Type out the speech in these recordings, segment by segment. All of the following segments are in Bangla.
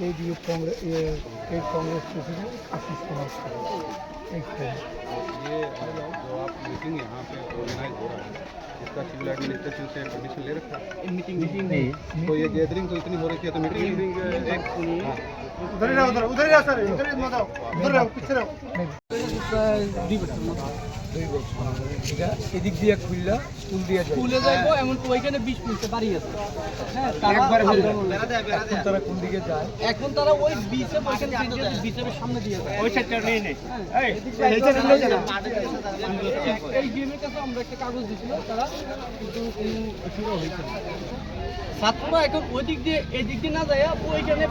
Youth Congress state Congress president Ashish Kumar एक है ये जो आप मीटिंग यहाँ पे ऑर्गेनाइज हो रहा है इसका सिविल एडमिनिस्ट्रेशन से परमिशन ले रखा है? मीटिंग मीटिंग नहीं। तो ये गैदरिंग तो इतनी हो रही है तो मीटिंग एक हाँ। उधर ही रहो उधर उधर ही रहो सर इधर ही मत आओ। उधर रहो पीछे रहो। এটা এদিক দিয়ে খুললা স্কুল দিয়ে স্কুলে যাইবো এমন তো ওইখানে বিশ মিনিটে বাড়ি আছে। হ্যাঁ তারা কোন দিকে যায়? এখন তারা ওই বিচে ওইখানে বিচের সামনে দিয়ে যায়। ওই সাইডটা নিয়ে নে। এই গেমের কাছে আমরা একটা কাগজ দিয়েছিলাম তারা কিন্তু কোনো সুরা হয়েছে ছাত্ররা এখন ওই দিক দিয়ে এই দিক দিয়ে না যায় ওইখানে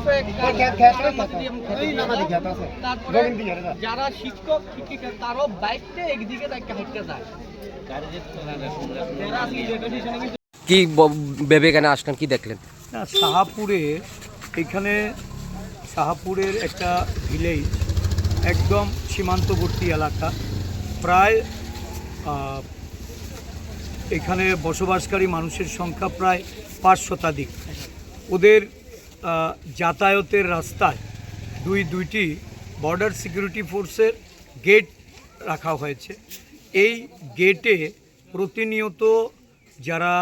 তারপরে যারা শিক্ষক শিক্ষিকা তারাও বাইকটা একদিকে কি ভেবে এখানে আসলেন, কি দেখলেন? না সাহাপুরে এখানে সাহাপুরের একটা ভিলেজ, একদম সীমান্তবর্তী এলাকা। প্রায় এখানে বসবাসকারী মানুষের সংখ্যা প্রায় পাঁচ শতাধিক। ওদের যাতায়াতের রাস্তায় দুই দুইটি বর্ডার সিকিউরিটি ফোর্সের গেট রাখা হয়েছে। এই গেটে প্রতিনিয়ত যারা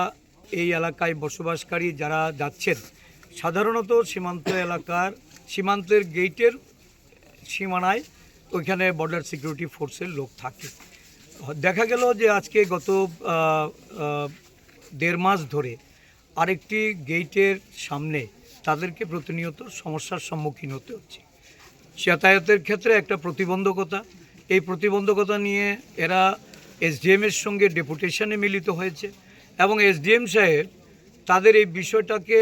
এই এলাকায় বসবাসকারী যারা যাচ্ছেন, সাধারণত সীমান্ত এলাকার, সীমান্তের গেটের সীমানায় ওইখানে বর্ডার সিকিউরিটি ফোর্সের লোক থাকে। দেখা গেল যে আজকে গত দেড় মাস ধরে আরেকটি গেটের সামনে তাদেরকে প্রতিনিয়ত সমস্যার সম্মুখীন হতে হচ্ছে। যাতায়াতের ক্ষেত্রে একটা প্রতিবন্ধকতা এই প্রতিবন্ধকতা নিয়ে এরা এসডিএম এর সঙ্গে ডেপুটেশনে মিলিত হয়েছে এবং এসডিএম সাহেব তাদের এই বিষয়টাকে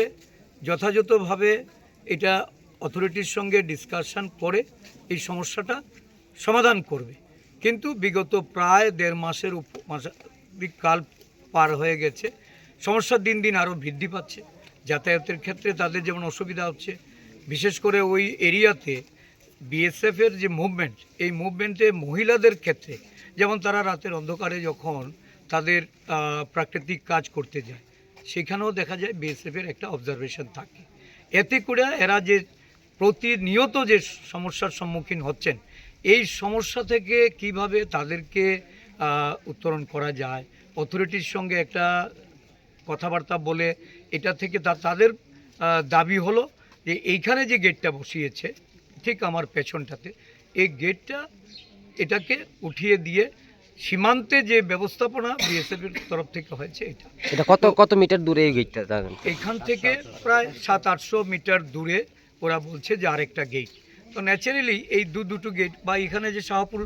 যথাযথভাবে এটা অথরিটির সঙ্গে ডিসকাশন করে এই সমস্যাটা সমাধান করবে। কিন্তু বিগত প্রায় দেড় মাসের কাল পার হয়ে গেছে। সমস্যা দিন দিন আরও বৃদ্ধি পাচ্ছে। যাতায়াতের ক্ষেত্রে তাদের যেমন অসুবিধা হচ্ছে, বিশেষ করে ওই এরিয়াতে বিএসএফের যে মুভমেন্ট এই মুভমেন্টে মহিলাদের ক্ষেত্রে, যেমন তারা রাতের অন্ধকারে যখন তাদের প্রাকৃতিক কাজ করতে যায়, সেখানেও দেখা যায় বিএসএফের একটা অবজারভেশন থাকে। এতে করে এরা যে প্রতিনিয়ত যে সমস্যার সম্মুখীন হচ্ছেন, এই সমস্যা থেকে কীভাবে তাদেরকে উত্তরণ করা যায় অথরিটির সঙ্গে একটা কথাবার্তা বলে, এটা থেকে তাদের দাবি হলো যে এইখানে যে গেটটা বসিয়েছে ঠিক আমার পেছনটাতে। এই গেটটা এটাকে উঠিয়ে দিয়ে সীমান্তে যে ব্যবস্থাপনা বিএসএফের তরফ থেকে হয়েছে এটা। এটা কত কত মিটার দূরে এই গেটটা জানেন এখান থেকে প্রায় সাত আটশো মিটার দূরে ওরা বলছে যে আরেকটা গেট তো ন্যাচারালি এই দু দুটো গেট বা এখানে যে শাহপুর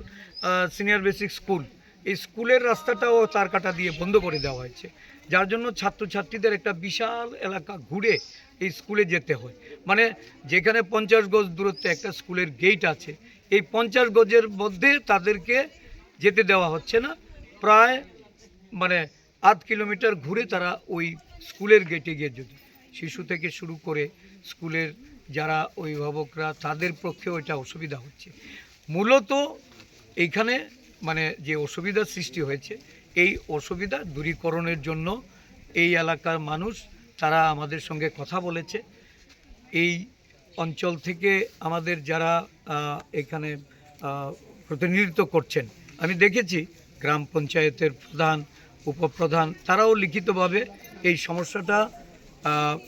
সিনিয়র বেসিক স্কুল এই স্কুলের রাস্তাটাও তার কাটা দিয়ে বন্ধ করে দেওয়া হয়েছে। যার জন্য ছাত্রছাত্রীদের একটা বিশাল এলাকা ঘুরে এই স্কুলে যেতে হয়। মানে যেখানে পঞ্চাশ গজ দূরত্বে একটা স্কুলের গেট আছে, এই পঞ্চাশ গজের মধ্যে তাদেরকে যেতে দেওয়া হচ্ছে না। প্রায় মানে আধ কিলোমিটার ঘুরে তারা ওই স্কুলের গেটে গিয়ে যদি শিশু থেকে শুরু করে স্কুলের যারা অভিভাবকরা, তাদের পক্ষেও এটা অসুবিধা হচ্ছে। মূলত এইখানে মানে যে অসুবিধার সৃষ্টি হয়েছে এই অসুবিধা দূরীকরণের জন্য এই এলাকার মানুষ, তারা আমাদের সঙ্গে কথা বলেছে। এই অঞ্চল থেকে আমাদের যারা এখানে প্রতিনিধিত্ব করছেন, আমি দেখেছি গ্রাম পঞ্চায়েতের প্রধান, উপপ্রধান, তারাও লিখিতভাবে এই সমস্যাটা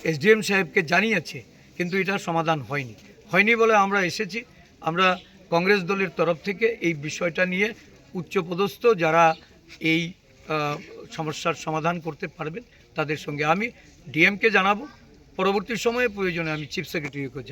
এসডিএম সাহেবকে জানিয়েছে, কিন্তু এটা সমাধান হয়নি। হয়নি বলে আমরা এসেছি। আমরা কংগ্রেস দলের তরফ থেকে এই বিষয়টা নিয়ে উচ্চপদস্থ যারা এই সমস্যার সমাধান করতে পারবেন তাদের সঙ্গে। আমি ডিএমকে জানাব, পরবর্তী সময়ে প্রয়োজনে আমি চিফ সেক্রেটারিকে জানাব।